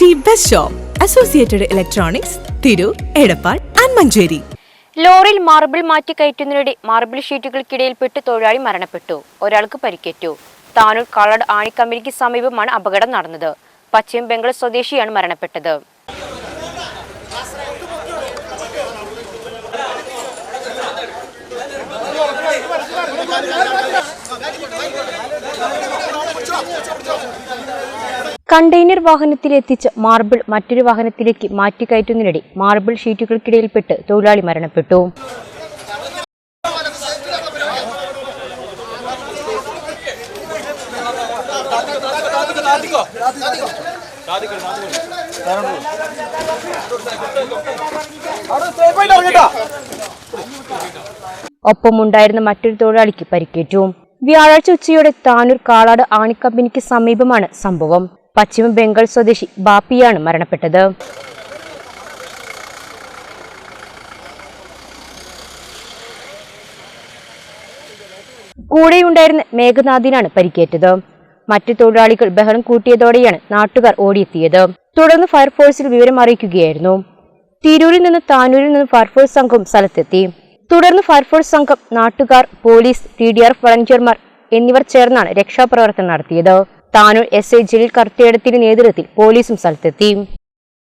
Quality best shop associated electronics തിരു Edappal and Manjeri ലോറിയിൽ marble മാറ്റി കയറ്റുന്നതിനിടെ മാർബിൾ ഷീറ്റുകൾക്കിടയിൽപ്പെട്ട് തൊഴിലാളി മരണപ്പെട്ടു. ഒരാൾക്ക് പരിക്കേറ്റു. താനൂർ കളട് ആണിക്കമ്പനിക്ക് സമീപമാണ് അപകടം നടന്നത്. പശ്ചിമ ബംഗാൾ സ്വദേശിയാണ് മരണപ്പെട്ടത്. കണ്ടെയ്നർ വാഹനത്തിൽ എത്തിച്ച മാർബിൾ മറ്റൊരു വാഹനത്തിലേക്ക് മാറ്റിക്കയറ്റുന്നതിനിടെ മാർബിൾ ഷീറ്റുകൾക്കിടയിൽപ്പെട്ട് തൊഴിലാളി മരണപ്പെട്ടു. ഒപ്പമുണ്ടായിരുന്ന മറ്റൊരു തൊഴിലാളിക്ക് പരിക്കേറ്റു. വ്യാഴാഴ്ച ഉച്ചയോടെ താനൂർ കാളാട് ആണിക്കമ്പനിക്ക് സമീപമാണ് സംഭവം. പശ്ചിമ ബംഗാൾ സ്വദേശി ബാപ്പിയാണ് മരണപ്പെട്ടത്. കൂടെയുണ്ടായിരുന്ന മേഘനാഥിനാണ് പരിക്കേറ്റത്. മറ്റു തൊഴിലാളികൾ ബഹളം കൂട്ടിയതോടെയാണ് നാട്ടുകാർ ഓടിയെത്തിയത്. തുടർന്ന് ഫയർഫോഴ്സിൽ വിവരം അറിയിക്കുകയായിരുന്നു. തിരൂരിൽ നിന്ന് താനൂരിൽ നിന്ന് ഫയർഫോഴ്സ് സംഘം സ്ഥലത്തെത്തി. തുടർന്ന് ഫയർഫോഴ്സ് സംഘം നാട്ടുകാർ പോലീസ് ടി ഡി ആർ വളണ്ടിയർമാർ എന്നിവർ ചേർന്നാണ് രക്ഷാപ്രവർത്തനം നടത്തിയത്. താനൂർ എസ് ഐ ജലീൽ കർത്തിയടത്തിന്റെ നേതൃത്വത്തിൽ പോലീസും സ്ഥലത്തെത്തി.